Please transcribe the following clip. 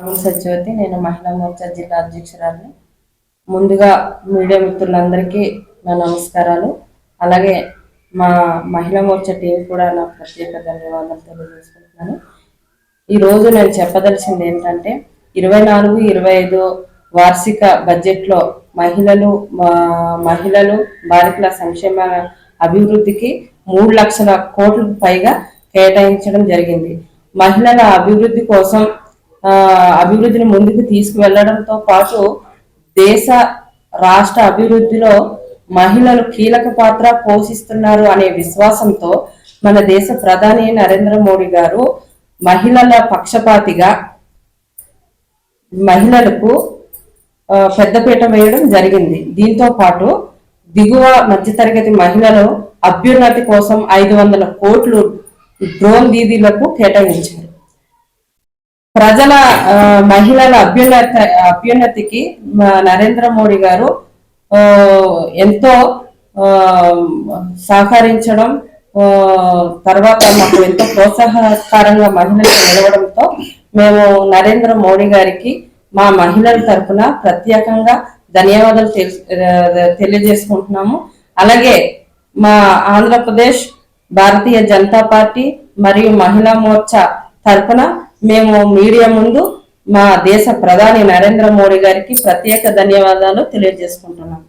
రామన్ సత్యవతి నేను మహిళా మోర్చా జిల్లా అధ్యక్షురాలు ముందుగా మీడియా మిత్రులందరికీ నా నమస్కారాలు. అలాగే మా మహిళా మోర్చా టీం కూడా నా ప్రత్యేక ధన్యవాదాలు తెలియజేసుకుంటున్నాను. ఈరోజు నేను చెప్పదలసింది ఏంటంటే ఇరవై నాలుగు ఇరవై ఐదు వార్షిక బడ్జెట్లో మహిళలు మా- మహిళలు బాలికల సంక్షేమ అభివృద్ధికి మూడు లక్షల కోట్లకు పైగా కేటాయించడం జరిగింది. మహిళల అభివృద్ధి కోసం అభివృద్ధిని ముందుకు తీసుకువెళ్ళడంతో పాటు దేశ రాష్ట్ర అభివృద్ధిలో మహిళలు కీలక పాత్ర పోషిస్తున్నారు అనే విశ్వాసంతో మన దేశ ప్రధాని నరేంద్ర మోడీ గారు మహిళల పక్షపాతిగా మహిళలకు పెద్దపీట వేయడం జరిగింది. దీంతో పాటు దిగువ మధ్యతరగతి మహిళలు అభ్యున్నతి కోసం ఐదు వందల కోట్లు డ్రోన్ దీదీలకు కేటాయించారు. ప్రజల మహిళల అభ్యున్నత అభ్యున్నతికి నరేంద్ర మోడీ గారు ఆ, ఎంతో ఆ, సహకరించడం ఆ, తర్వాత మాకు ఎంతో ప్రోత్సాహకరంగా మహిళలకు నిలవడంతో మేము నరేంద్ర మోడీ గారికి మా మహిళల తరపున ప్రత్యేకంగా ధన్యవాదాలు తెలియజేసుకుంటున్నాము. అలాగే మా ఆంధ్రప్రదేశ్ భారతీయ జనతా పార్టీ మరియు మహిళా మోర్చా తరపున మేము మీడియా ముందు మా దేశ ప్రధాని నరేంద్ర మోడీ గారికి ప్రత్యేక ధన్యవాదాలు తెలియజేసుకుంటున్నాం.